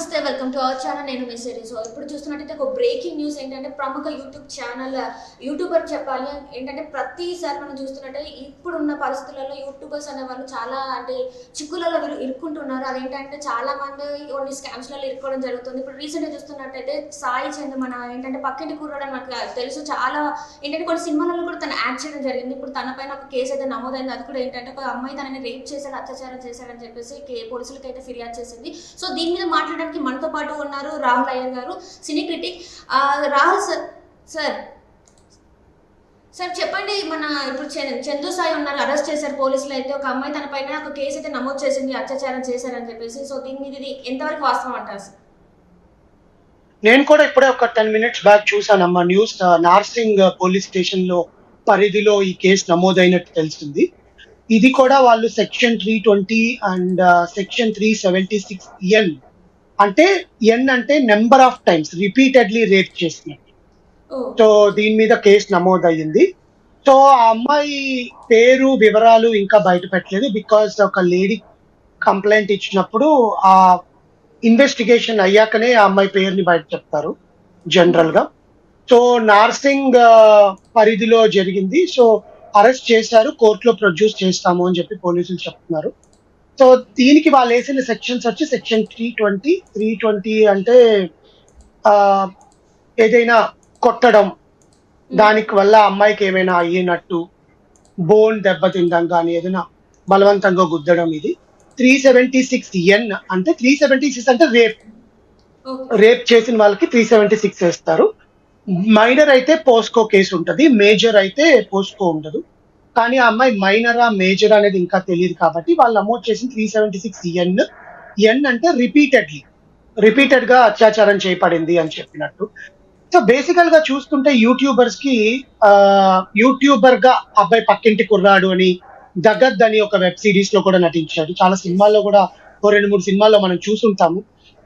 నమస్తే welcome to our channel నేను మీ series ఇప్పుడు చూస్తున్నట్టయితే ఒక బ్రేకింగ్ న్యూస్ ఏంటంటే ప్రముఖ యూట్యూబ్ ఛానల్ యూట్యూబర్ చెప్పాలి ఏంటంటే ప్రతిసారి మనం చూస్తున్నట్టే ఇప్పుడున్న పరిస్థితులలో యూట్యూబర్స్ అనే వాళ్ళు చాలా అంటే చిక్కులలో వీరు ఇరుక్కుంటున్నారు. అదేంటంటే చాలా మంది కొన్ని స్కామ్స్లలో ఇరుక్కోవడం జరుగుతుంది. ఇప్పుడు రీసెంట్గా చూస్తున్నట్టయితే సాయి చంద్ మన ఏంటంటే పక్కింటి కూరడం మనకు తెలుసు. చాలా ఏంటంటే కొన్ని సినిమాలలో కూడా తను యాక్ట్ చేయడం జరిగింది. ఇప్పుడు తన పైన ఒక కేసు అయితే నమోదైంది. అది కూడా ఏంటంటే ఒక అమ్మాయి తనని రేప్ చేశాడు అత్యాచారం చేశాడని చెప్పేసి కే- పోలీసులకి అయితే ఫిర్యాదు చేసింది. సో దీని మీద మాట్లాడడం మాట్లాడడానికి మనతో పాటు ఉన్నారు రాహుల్ అయ్యర్ గారు cine critic. Rahul sir sir. Sir చెప్పండి మన ఇప్పుడు చందు సాయి ఉన్నారు అరెస్ట్ చేశారు పోలీసులు అయితే. ఒక అమ్మాయి తన పైన ఒక కేసు అయితే నమోదు చేసింది అత్యాచారం చేశారని చెప్పేసి. సో దీని మీద ఇది ఎంతవరకు వాస్తవం అంటారు సార్? నేను కూడా ఇప్పుడే ఒక టెన్ మినిట్స్ బ్యాక్ చూసానమ్మా న్యూస్ నార్సింగ్ పోలీస్ స్టేషన్లో పరిధిలో ఈ కేసు నమోదైనట్టు తెలిసింది ఇది కూడా వాళ్ళు section three twenty and section three seventy six L అంటే ఎన్ అంటే number of times repeatedly rape చేసినట్టు సో దీని మీద కేసు నమోదయ్యింది. సో ఆ అమ్మాయి పేరు వివరాలు ఇంకా బయట పెట్టలేదు బికాస్ ఒక లేడీ కంప్లైంట్ ఇచ్చినప్పుడు ఆ ఇన్వెస్టిగేషన్ అయ్యాకనే ఆ అమ్మాయి పేరుని బయట చెప్తారు జనరల్గా. సో నార్సింగ్ పరిధిలో జరిగింది. సో అరెస్ట్ చేశారు కోర్టులో ప్రొడ్యూస్ చేస్తాము అని చెప్పి పోలీసులు చెప్తున్నారు. సో దీనికి వాళ్ళు వేసిన సెక్షన్స్ వచ్చి section three twenty three twenty అంటే ఏదైనా కొట్టడం దానికి వల్ల అమ్మాయికి ఏమైనా అయ్యినట్టు బోన్ దెబ్బతిందం కానీ ఏదైనా బలవంతంగా గుద్దడం ఇది. త్రీ సెవెంటీ సిక్స్ ఎన్ అంటే త్రీ సెవెంటీ సిక్స్ అంటే రేప్ రేప్ చేసిన వాళ్ళకి త్రీ సెవెంటీ సిక్స్ వేస్తారు. మైనర్ అయితే పోస్కో కేసు ఉంటుంది మేజర్ అయితే పోస్కో ఉండదు. కానీ ఆ అమ్మాయి మైనరా మేజర్ అనేది ఇంకా తెలియదు కాబట్టి వాళ్ళు నమోదు చేసిన three seventy six N N అంటే రిపీటెడ్లీ రిపీటెడ్గా అత్యాచారం చేయబడింది అని చెప్పినట్టు. సో బేసికల్గా చూస్తుంటే యూట్యూబర్స్కి యూట్యూబర్గా అబ్బాయి పక్కింటి కుర్రాడు అని దగద్ అని ఒక వెబ్ సిరీస్లో కూడా నటించాడు. చాలా సినిమాల్లో కూడా ఓ రెండు మూడు సినిమాల్లో మనం చూసుంటాము.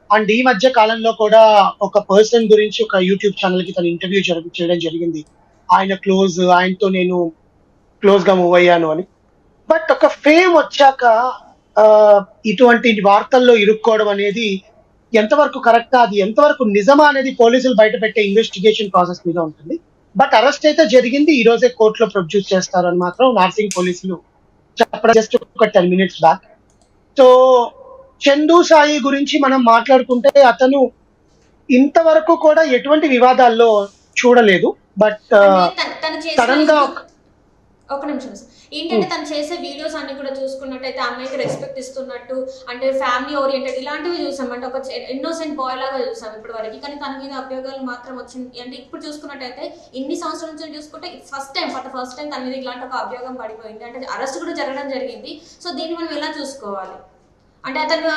అండ్ ఈ మధ్య కాలంలో కూడా ఒక పర్సన్ గురించి ఒక యూట్యూబ్ ఛానల్కి తన ఇంటర్వ్యూ చేయడం జరిగింది. ఆయన క్లోజ్ ఆయనతో నేను క్లోజ్గా మూవ్ అయ్యాను అని. బట్ ఒక ఫేమ్ వచ్చాక ఇటువంటి వార్తల్లో ఇరుక్కోవడం అనేది ఎంతవరకు కరెక్టా అది ఎంతవరకు నిజమా అనేది పోలీసులు బయట పెట్టే ఇన్వెస్టిగేషన్ ప్రాసెస్ మీద ఉంటుంది. బట్ అరెస్ట్ అయితే జరిగింది ఈ రోజే కోర్టులో ప్రొడ్యూస్ చేస్తారని మాత్రం నార్సింగ్ పోలీసులు చెప్పడం జస్ట్ ఒక ten minutes back so Chandu Sai గురించి మనం మాట్లాడుకుంటే అతను ఇంతవరకు కూడా ఎటువంటి వివాదాల్లో చూడలేదు. బట్ సడన్గా ఒక- నిమిషం ఏంటంటే తను చేసే వీడియోస్ అన్ని కూడా చూసుకున్నట్టయితే అమ్మాయికి రెస్పెక్ట్ ఇస్తున్నట్టు అంటే ఫ్యామిలీ ఓరియంటెడ్ ఇలాంటివి చూసాం. అంటే ఒక ఇన్నోసెంట్ బాయ్ లాగా చూసాం ఇప్పటి వరకు కానీ తన మీద అభియోగాలు మాత్రం వచ్చింది. అంటే ఇప్పుడు చూసుకున్నట్టయితే ఇన్ని సంవత్సరాల నుంచి చూసుకుంటే first time for first time తన మీద ఇలాంటి ఒక అభియోగం పడిపోయింది. అంటే అరెస్ట్ కూడా జరగడం జరిగింది. సో దీన్ని మనం ఎలా చూసుకోవాలి? అంటే అతను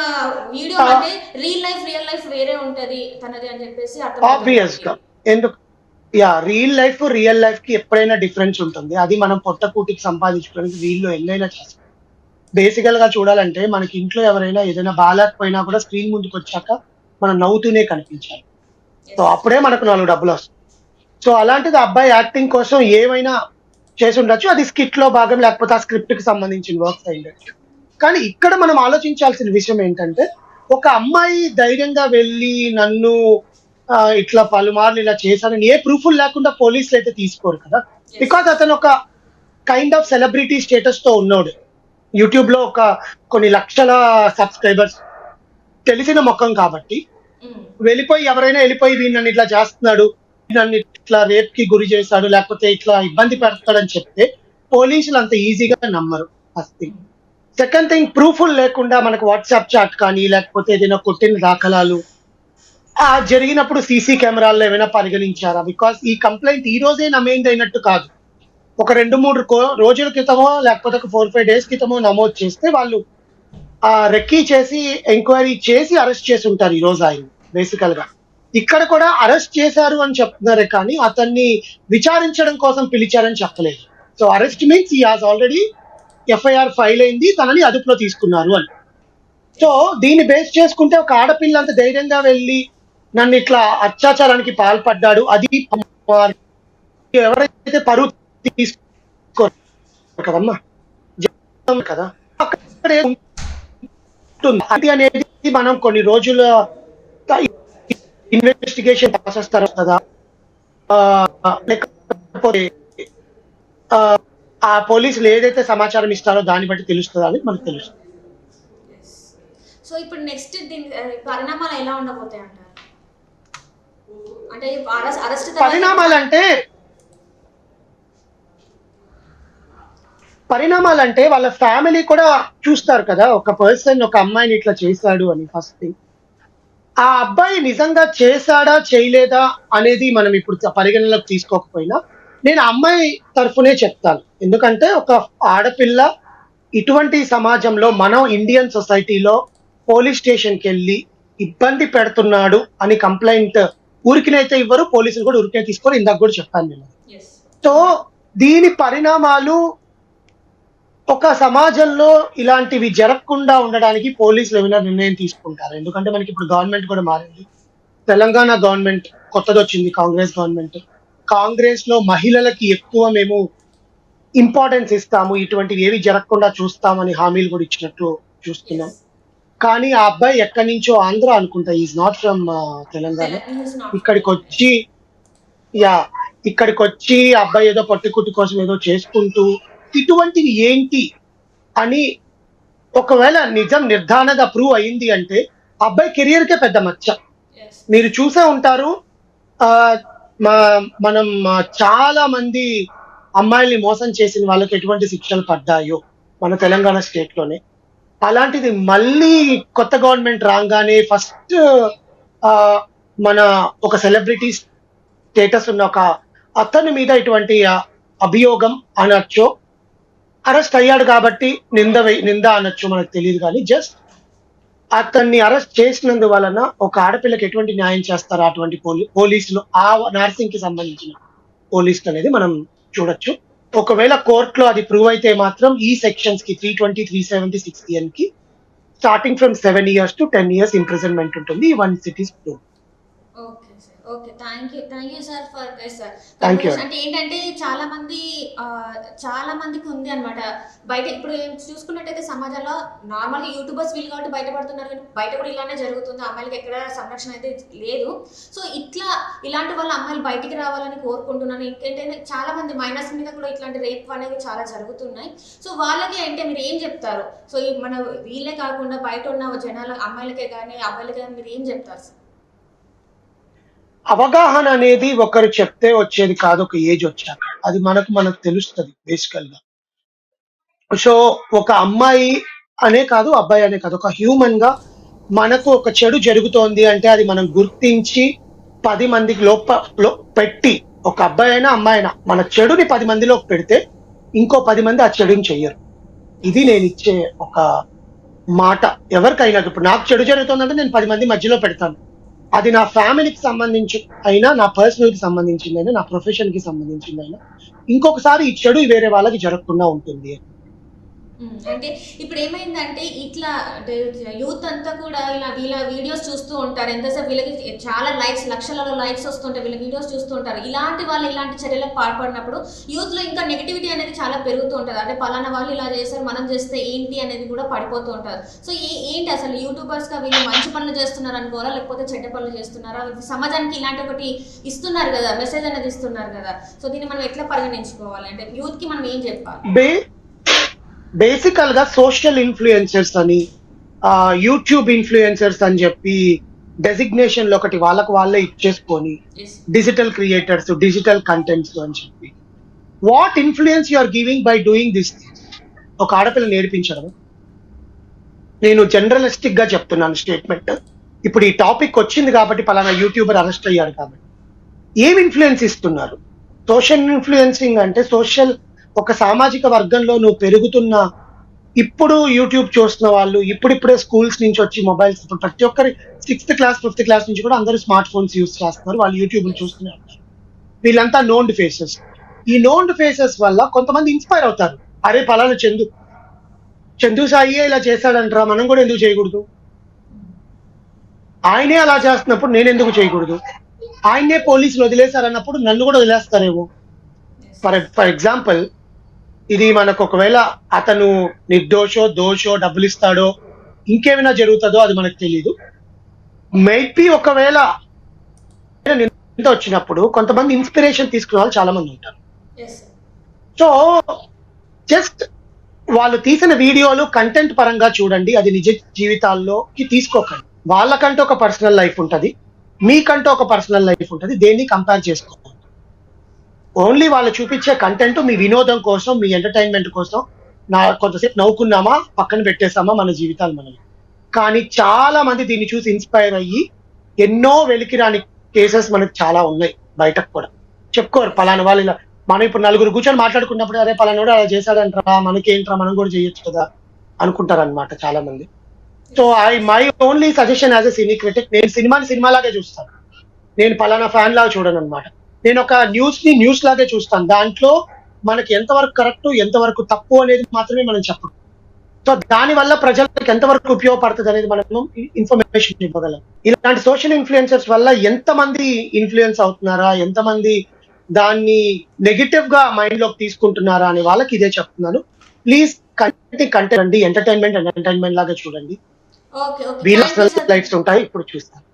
వీడియో. అంటే రియల్ లైఫ్ రియల్ లైఫ్ వేరే ఉంటది తనది అని చెప్పేసి గా ఎందుకు? యా రియల్ లైఫ్ రియల్ లైఫ్కి ఎప్పుడైనా డిఫరెన్స్ ఉంటుంది. అది మనం పొట్టకూటికి సంపాదించుకోవడానికి వీళ్ళు ఎన్నైనా చేస్తాం బేసికల్గా చూడాలంటే మనకి ఇంట్లో ఎవరైనా ఏదైనా బాగాలేకపోయినా కూడా స్క్రీన్ ముందుకు వచ్చాక మనం నవ్వుతూనే కనిపించాలి. సో అప్పుడే మనకు నాలుగు డబ్బులు వస్తాయి. సో అలాంటిది అబ్బాయి యాక్టింగ్ కోసం ఏమైనా చేసి ఉండొచ్చు. అది స్కిట్లో భాగం లేకపోతే ఆ స్క్రిప్ట్కి సంబంధించిన వర్క్స్ అయి ఉండొచ్చు. కానీ ఇక్కడ మనం ఆలోచించాల్సిన విషయం ఏంటంటే ఒక అమ్మాయి ధైర్యంగా వెళ్ళి నన్ను ఇట్లా పలుమార్లు ఇలా చేశానని ఏ ప్రూఫ్ లేకుండా పోలీసులు అయితే తీసుకోరు కదా? బికాజ్ అతను ఒక కైండ్ ఆఫ్ సెలబ్రిటీ స్టేటస్తో ఉన్నాడు. యూట్యూబ్లో ఒక కొన్ని లక్షల సబ్స్క్రైబర్స్ తెలిసిన ముఖం కాబట్టి. వెళ్ళిపోయి ఎవరైనా వెళ్ళిపోయి నన్ను ఇట్లా చేస్తున్నాడు నన్ను ఇట్లా రేప్కి గురి చేశాడు లేకపోతే ఇట్లా ఇబ్బంది పెడతాడని చెప్తే పోలీసులు అంత ఈజీగా నమ్మరు first thing second thing proof లేకుండా మనకు వాట్సాప్ చాట్ కానీ లేకపోతే ఏదైనా కొట్టిన దాఖలాలు జరిగినప్పుడు సీసీ కెమెరాల్లో ఏమైనా పరిగణించారా? బికాస్ ఈ కంప్లైంట్ ఈ రోజే నమోదు అయినట్టు కాదు. ఒక రెండు మూడు కో- రోజుల క్రితమో లేకపోతే ఒక ఫోర్ ఫైవ్ డేస్ క్రితమో నమోదు చేస్తే వాళ్ళు ఆ రెక్కీ చేసి ఎంక్వైరీ చేసి అరెస్ట్ చేసి ఉంటారు ఈ రోజు ఆయన బేసికల్గా. ఇక్కడ కూడా అరెస్ట్ చేశారు అని చెప్తున్నారే కానీ అతన్ని విచారించడం కోసం పిలిచారని చెప్పలేదు. So arrest means he has already FIR file అయింది తనని అదుపులో తీసుకున్నారు అని. సో దీన్ని బేస్ చేసుకుంటే ఒక ఆడపిల్ల అంత ధైర్యంగా వెళ్ళి నన్ను ఇట్లా అత్యాచారానికి పాల్పడ్డాడు. అది ఎవరైతే పరువు తీసుకోరు. కదమ్మా కదా. అది అనేది మనం కొన్ని రోజుల ఇన్వెస్టిగేషన్ ప్రాసెస్ తర్వాత ఆ, లేకపోతే ఆ, పోలీసులు ఏదైతే సమాచారం ఇస్తారో దాన్ని బట్టి తెలుస్తుందో అని మనకు తెలుస్తుంది. సో ఇప్పుడు నెక్స్ట్ దీని పరిణామాలు ఎలా ఉండబోతాయి అంటారు అంటే అరెస్ట్ పరిణామాలంటే పరిణామాలంటే వాళ్ళ ఫ్యామిలీ కూడా చూస్తారు కదా. ఒక పర్సన్ ఒక అమ్మాయిని ఇట్లా చేశాడు అని ఫస్ట్ థింగ్. ఆ అబ్బాయి నిజంగా చేశాడా చేయలేదా అనేది మనం ఇప్పుడు పరిగణలోకి తీసుకోకపోయినా నేను అమ్మాయి తరఫునే చెప్తాను. ఎందుకంటే ఒక ఆడపిల్ల ఇటువంటి సమాజంలో మనం ఇండియన్ సొసైటీలో పోలీస్ స్టేషన్కి వెళ్ళి ఇబ్బంది పెడుతున్నాడు అని కంప్లైంట్ ఊరికినైతే ఇవ్వరు పోలీసులు కూడా ఊరికే తీసుకొని ఇందాక కూడా చెప్పాను నేను. సో దీని పరిణామాలు ఒక సమాజంలో ఇలాంటివి జరగకుండా ఉండడానికి పోలీసులు ఏమైనా నిర్ణయం తీసుకుంటారు? ఎందుకంటే మనకి ఇప్పుడు గవర్నమెంట్ కూడా మారింది. తెలంగాణ గవర్నమెంట్ కొత్తది వచ్చింది కాంగ్రెస్ గవర్నమెంట్ కాంగ్రెస్లో మహిళలకి ఎక్కువ మేము ఇంపార్టెన్స్ ఇస్తాము. ఇటువంటివి ఏవి జరగకుండా చూస్తామని హామీలు కూడా ఇచ్చినట్టు చూస్తున్నాం. కానీ ఆ అబ్బాయి ఎక్కడి నుంచో ఆంధ్ర అనుకుంటా. Is not from Telangana. ఇక్కడికి వచ్చి యా ఇక్కడికి వచ్చి అబ్బాయి ఏదో పట్టుకుట్టు కోసం ఏదో చేసుకుంటూ ఇటువంటివి ఏంటి అని ఒకవేళ నిజం నిర్ధారణగా ప్రూవ్ అయింది అంటే అబ్బాయి కెరియర్ కే పెద్ద మచ్చ. మీరు చూసే ఉంటారు మా మనం చాలా మంది అమ్మాయిల్ని మోసం చేసిన వాళ్ళకి ఎటువంటి శిక్షలు పడ్డాయో మన తెలంగాణ స్టేట్లోనే అలాంటిది మళ్ళీ కొత్త గవర్నమెంట్ రాగానే ఫస్ట్ మన ఒక సెలబ్రిటీ స్టేటస్ ఉన్న ఒక అతని మీద ఇటువంటి అభియోగం అనొచ్చు. అరెస్ట్ అయ్యాడు కాబట్టి నింద నింద అనొచ్చు మనకు తెలియదు కానీ జస్ట్ అతన్ని అరెస్ట్ చేసినందు వలన ఒక ఆడపిల్లకి ఎటువంటి న్యాయం చేస్తారు అటువంటి పోలీ పోలీసులు? ఆ నర్సింగ్కి సంబంధించిన పోలీసులు అనేది మనం చూడొచ్చు. ఒకవేళ కోర్టులో అది ప్రూవ్ అయితే మాత్రం ఈ సెక్షన్స్కి త్రీ ట్వంటీ త్రీ సెవెంటీ సిక్స్కి starting from seven years to ten years imprisonment ఉంటుంది. Once it's prove okay thank you thank you sir for sir. అంటే ఏంటంటే చాలా మంది చాలా మందికి ఉంది అనమాట బయట ఇప్పుడు చూసుకున్నట్టయితే సమాజంలో నార్మల్గా యూట్యూబర్స్ వీళ్ళు కాబట్టి బయటపడుతున్నారు కానీ బయట కూడా ఇలానే జరుగుతుంది. అమ్మాయిలకి ఎక్కడ సంరక్షణ అయితే లేదు. సో ఇట్లా ఇలాంటి వాళ్ళ అమ్మాయిలు బయటికి రావాలని కోరుకుంటున్నాను. ఇంకేంటంటే చాలా మంది మైనస్ మీద కూడా ఇట్లాంటి రేప్ అనేవి చాలా జరుగుతున్నాయి. సో వాళ్ళకి అంటే మీరు ఏం చెప్తారు? సో మన వీళ్ళే కాకుండా బయట ఉన్న జనాల అమ్మాయిలకే కానీ అబ్బాయిలకే కానీ మీరు ఏం చెప్తారు సార్ అవగాహన అనేది ఒకరు చెప్తే వచ్చేది కాదు ఒక ఏజ్ వచ్చాక. అది మనకు మనకు తెలుస్తుంది బేసికల్గా. సో ఒక అమ్మాయి అనే కాదు అబ్బాయి అనే కాదు ఒక హ్యూమన్గా మనకు ఒక చెడు జరుగుతోంది అంటే అది మనం గుర్తించి పది మందికి లోప లో పెట్టి ఒక అబ్బాయి అయినా అమ్మాయి అయినా మన చెడుని పది మందిలోకి పెడితే ఇంకో పది మంది ఆ చెడుని చెయ్యరు. ఇది నేను ఇచ్చే ఒక మాట. ఎవరికైనా ఇప్పుడు నాకు చెడు జరుగుతుందంటే నేను పది మంది మధ్యలో పెడతాను. అది నా ఫ్యామిలీకి సంబంధించి అయినా నా పర్సనల్కి సంబంధించింది అయినా నా ప్రొఫెషన్కి సంబంధించింది అయినా ఇంకొకసారి ఈ చెడు వేరే వాళ్ళకి జరగకుండా ఉంటుంది. అంటే ఇప్పుడు ఏమైందంటే ఇట్లా అంటే యూత్ అంతా కూడా ఇలా వీళ్ళ వీడియోస్ చూస్తూ ఉంటారు. ఎంతసేపు వీళ్ళకి చాలా లైక్స్ లక్షలలో లైక్స్ వస్తుంటాయి. వీళ్ళ వీడియోస్ చూస్తూ ఉంటారు. ఇలాంటి వాళ్ళు ఇలాంటి చర్యలకు పాల్పడినప్పుడు యూత్లో ఇంకా నెగిటివిటీ అనేది చాలా పెరుగుతూ ఉంటుంది. అంటే పలానా వాళ్ళు ఇలా చేస్తారు మనం చేస్తే ఏంటి అనేది కూడా పడిపోతూ ఉంటారు సో ఏంటి అసలు యూట్యూబర్స్గా వీళ్ళు మంచి పనులు చేస్తున్నారు అనుకోవాలా? లేకపోతే చెడ్డ పనులు చేస్తున్నారా? సమాజానికి ఇలాంటి ఒకటి ఇస్తున్నారు కదా? మెసేజ్ అనేది ఇస్తున్నారు కదా? సో దీన్ని మనం ఎట్లా పరిగణించుకోవాలి? అంటే యూత్కి మనం ఏం చెప్పాలి? బేసికల్గా సోషల్ ఇన్ఫ్లుయెన్సర్స్ అని యూట్యూబ్ ఇన్ఫ్లుయెన్సర్స్ అని చెప్పి డెసిగ్నేషన్లు ఒకటి వాళ్ళకు వాళ్ళే ఇచ్చేసుకొని. డిజిటల్ క్రియేటర్స్ డిజిటల్ కంటెంట్స్ అని చెప్పి. What influence you are giving by doing this ఒక ఆడపిల్ల నేర్పించడం. నేను జనరలిస్టిక్గా చెప్తున్నాను స్టేట్మెంట్ ఇప్పుడు ఈ టాపిక్ వచ్చింది కాబట్టి పలానా యూట్యూబర్ అరెస్ట్ అయ్యాడు కాబట్టి. ఏం ఇన్ఫ్లుయెన్స్ ఇస్తున్నారు? సోషల్ ఇన్ఫ్లుయెన్సింగ్ అంటే సోషల్ ఒక సామాజిక వర్గంలో నువ్వు పెరుగుతున్న ఇప్పుడు యూట్యూబ్ చూస్తున్న వాళ్ళు ఇప్పుడిప్పుడే స్కూల్స్ నుంచి వచ్చి మొబైల్స్ ప్రతి ఒక్కరి సిక్స్త్ క్లాస్ ఫిఫ్త్ క్లాస్ నుంచి కూడా అందరూ స్మార్ట్ ఫోన్స్ యూస్ చేస్తున్నారు వాళ్ళు యూట్యూబ్ చూస్తూనే ఉంటారు వీళ్ళంతా నోన్డ్ ఫేసెస్ ఈ నోన్డ్ ఫేసెస్ వల్ల కొంతమంది ఇన్స్పైర్ అవుతారు. అరే పలానా చందు చందు సాయి ఇలా చేశాడంటారా మనం కూడా ఎందుకు చేయకూడదు? ఆయనే అలా చేస్తున్నప్పుడు నేను ఎందుకు చేయకూడదు? ఆయనే పోలీసులు వదిలేశారన్నప్పుడు నన్ను కూడా వదిలేస్తారేమో? ఫర్ ఫర్ ఎగ్జాంపుల్ ఇది మనకు ఒకవేళ అతను నిర్దోషో దోషో డబ్బులు ఇస్తాడో ఇంకేమైనా జరుగుతుందో అది మనకు తెలియదు మేబీ ఒకవేళ నింద వచ్చినప్పుడు కొంతమంది ఇన్స్పిరేషన్ తీసుకునే వాళ్ళు చాలా మంది ఉంటారు సో జస్ట్ వాళ్ళు తీసిన వీడియోలు కంటెంట్ పరంగా చూడండి అది నిజ జీవితాల్లోకి తీసుకోకండి. వాళ్ళకంటూ ఒక పర్సనల్ లైఫ్ ఉంటది మీకంటూ ఒక పర్సనల్ లైఫ్ ఉంటది దేన్ని కంపేర్ చేసుకోకండి ఓన్లీ వాళ్ళు చూపించే కంటెంట్ మీ వినోదం కోసం మీ ఎంటర్టైన్మెంట్ కోసం నా కొంతసేపు నవ్వుకున్నామా పక్కన పెట్టేసామా మన జీవితాలు మనం కానీ చాలా మంది దీన్ని చూసి ఇన్స్పైర్ అయ్యి ఎన్నో వెలికిరాని కేసెస్ మనకు చాలా ఉన్నాయి బయటకు కూడా. చెప్పుకోరు పలానా వాళ్ళు ఇలా మనం ఇప్పుడు నలుగురు కూర్చొని మాట్లాడుకున్నప్పుడు అరే పలానోడు అలా చేశాడంటారా మనకేంట్రా మనం కూడా చేయొచ్చు కదా అనుకుంటారనమాట చాలా మంది so I my only suggestion as a cine critic నేను సినిమాని సినిమాలాగే చూస్తాను. నేను పలానా ఫ్యాన్ లాగా చూడను అనమాట నేను ఒక న్యూస్ని న్యూస్ లాగే చూస్తాను. దాంట్లో మనకి ఎంతవరకు కరెక్ట్ ఎంతవరకు తప్పు అనేది మాత్రమే మనం చెప్పం. సో దాని వల్ల ప్రజలకు ఎంతవరకు ఉపయోగపడుతుంది అనేది మనం ఇన్ఫర్మేషన్ ఇవ్వగలం. ఇలాంటి సోషల్ ఇన్ఫ్లుయెన్సర్స్ వల్ల ఎంతమంది ఇన్ఫ్లుయెన్స్ అవుతున్నారా ఎంతమంది దాన్ని నెగిటివ్గా మైండ్లోకి తీసుకుంటున్నారా అని వాళ్ళకి ఇదే చెప్తున్నాను. ప్లీజ్ కంటెంట్ కంటెంట్ అండి ఎంటర్టైన్మెంట్ ఎంటర్టైన్మెంట్ లాగా చూడండి. వీళ్ళ లైఫ్స్ ఉంటాయి ఇప్పుడు చూస్తాను.